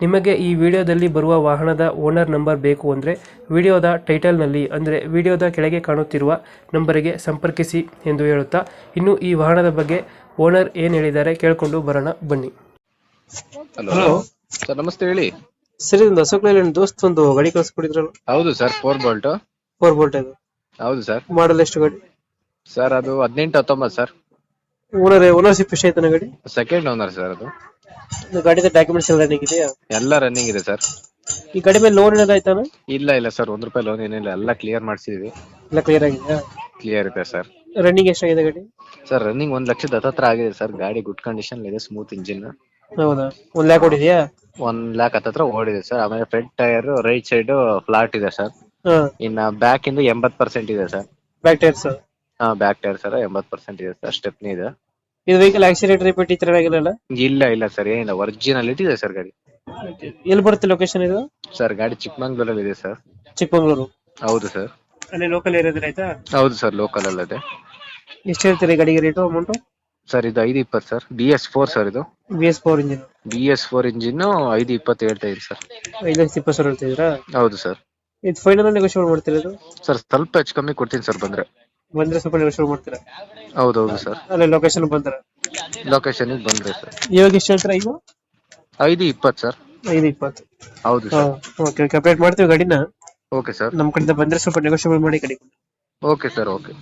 ನಿಮಗೆ ಈ ವಿಡಿಯೋದಲ್ಲಿ ಬರುವ ವಾಹನದ ಓನರ್ ನಂಬರ್ ಬೇಕು ಅಂದರೆ ವಿಡಿಯೋದ ಟೈಟಲ್ನಲ್ಲಿ ಅಂದರೆ ವಿಡಿಯೋದ ಕೆಳಗೆ ಕಾಣುತ್ತಿರುವ ನಂಬರಿಗೆ ಸಂಪರ್ಕಿಸಿ ಎಂದು ಹೇಳುತ್ತಾ ಇನ್ನು ಈ ವಾಹನದ ಬಗ್ಗೆ ಓನರ್ ಏನು ಹೇಳಿದ್ದಾರೆ ಕೇಳಿಕೊಂಡು ಬರೋಣ ಬನ್ನಿ. ಹಲೋ. ಸರ್ ನಮಸ್ತೆ ಹೇಳಿ. ಸರ್ ಇದೊಂದು ಅಶೋಕ್ ಲೈಲ್ಯಾಂಡ್ ದೋಸ್ತ್ ಒಂದು ಗಾಡಿ ಕಳಿಸ್ಕೊಡಿದ್ರಲ್ಲ? ಹೌದು sir four bolt. Four bolt ಅದು? ಹೌದು ಸರ್. ಮಾಡಲ್ ಎಷ್ಟು ಗಾಡಿ? ಸರ್ ಅದು ಹದಿನೆಂಟು ಹತ್ತೊಂಬತ್ತು ಸರ್. ಓನರ್ ಓನರ್ಶಿಪ್ ಎಷ್ಟು ಆಯ್ತಾನ ಗಾಡಿ? ಸೆಕೆಂಡ್ ಓನರ್ ಸರ್ ಅದು. ಗಾಡಿದ ಡಾಕ್ಯುಮೆಂಟ್ಸ್ ಎಲ್ಲ ರನ್ನಿಂಗ್ ಇದೆಯಾ? ಎಲ್ಲ ರನ್ನಿಂಗ್ ಇದೆ ಸರ್ ಈ ಗಾಡಿ ಮೇಲೆ ಲೋನ್ ಏನಾದ್ರು ಆಯ್ತಾನ ಇಲ್ಲ ಇಲ್ಲ ಸರ್ ಒಂದ್ ರೂಪಾಯಿ ಲೋನ್ ಏನಿಲ್ಲ. ಎಲ್ಲ ಕ್ಲಿಯರ್ ಮಾಡಿಸಿದ್ವಿ. ಎಲ್ಲ ಕ್ಲಿಯರ್ ಆಗಿದೆಯಾ? ಕ್ಲಿಯರ್ ಇದೆ ಸರ್ ರನ್ನಿಂಗ್ ಎಷ್ಟಾಗಿದೆ ಗಾಡಿ? ಸರ್ ರನ್ನಿಂಗ್ ಒಂದ್ ಲಕ್ಷದ ಹತ್ತತ್ರ ಆಗಿದೆ ಸರ್ ಗಾಡಿ ಗುಡ್ ಕಂಡೀಷನ್ ಇದೆ ಸ್ಮೂತ್ ಇಂಜಿನ್ ಹೌದಾ? ಒಂದ್ ಲ್ಯಾಕ್ ಹೊಡಿದ್ಯಾ ಒಂದ್ ಲ್ಯಾಕ್ ಹತ್ತತ್ರ ಓಡಿದೆ ಸರ್ ಆಮೇಲೆ front tyre right side flat ಇದೆ ಸರ್ ಹಾ. ಇನ್ನ ಬ್ಯಾಕ್ ಇಂದ ಎಂಬತ್ ಪರ್ಸೆಂಟ್ ಇದೆ ಸರ್ ಬ್ಯಾಕ್ ಟೈರ್ಸ್ ಹಾ ಬ್ಯಾಕ್ ಟೈರ್ ಸರ್ ಎಂಬತ್ ಪರ್ಸೆಂಟ್ ಇದೆ ಸರ್ ಸ್ಟೆಪ್ನಿ ಇದೆ. ಇದು ವೆಹಿಕಲ್ ಆಕ್ಸಿಡೆಂಟ್ ರಿಪೀಟ್ ಈ ತರ ಆಗಿರಲ್ಲ ಇಲ್ಲ ಇಲ್ಲ ಸರ್ ಏನಿಲ್ಲ. ಒರಿಜಿನಲ್ ಇದೆ ಸರ್ ಗಾಡಿ. ಎಲ್ಲಿ ಬರುತ್ತೆ ಲೊಕೇಶನ್ ಇದು? ಸರ್ ಗಾಡಿ ಚಿಕ್ಕಮಂಗ್ಳೂರಲ್ಲಿ ಇದೆ ಸರ್ ಚಿಕ್ಕಮಂಗ್ಳೂರು. ಹೌದು ಸರ್ ಅಲ್ಲಿ ಲೋಕಲ್ ಏರಿಯಾದಲ್ಲಿ ಆಯ್ತಾ? ಹೌದು ಸರ್ ಲೋಕಲ್ ಅಲ್ಲದೆ. ಎಷ್ಟು ಹೇಳ್ತೀರಿ ಗಾಡಿಗೆ ರೇಟ್ ಅಮೌಂಟ್ ಸರ್ ಇದು ಐದು ಇಪ್ಪತ್ತು sir B S four sir ಇದು. B S four engine B S four engine ಐದು ಇಪ್ಪತ್ತು ಹೇಳ್ತಾ ಇದ್ದೀನಿ ಸರ್ ಐದು ಲಕ್ಷ ಇಪ್ಪತ್ತು ಸಾವಿರ ಹೇಳ್ತಿದ್ದೀರಾ ಹೌದು ಸರ್ ಇದು ಫೈನಲ್ ನೆಗೋಷಿಯೇಟ್ ಮಾಡ್ತೀರಾ ಸರ್ ಸ್ವಲ್ಪ ಹೆಚ್ಚು ಕಮ್ಮಿ ಕೊಡ್ತೀನಿ ಸರ್ ಬಂದ್ರೆ. ಬಂದ್ರೆ ಸ್ವಲ್ಪ ನೆಗೋಷಿಯೇಟ್ ಮಾಡ್ತೀರಾ? ಹೌದು ಹೌದು ಸರ್. ಅಲ್ಲಿ ಲೊಕೇಶನ್ ಬಂದ್ರೆ. ಲೊಕೇಶನ್ ಬಂದ್ರೆ ಸರ್. ಇವಾಗ ಎಷ್ಟು ಹೇಳ್ತೀರಾ ಈಗ? ಐದು ಇಪ್ಪತ್ತು ಸರ್. ಐದು ಇಪ್ಪತ್ತು. ಹೌದು ಹಾ ಸರ್ ಓಕೆ ಓಕೆ ಅಪ್ಡೇಟ್ ಮಾಡ್ತೀವಿ ಗಾಡಿನ. Okay sir. ನಮ್ಮ ಕಡೆಯಿಂದ ಬಂದ್ರೆ ಸ್ವಲ್ಪ ನೆಗೋಷಿಯೇಟ್ ಮಾಡಿ ಕಡಿಮೆ ಓಕೆ ಸರ್ ಓಕೆ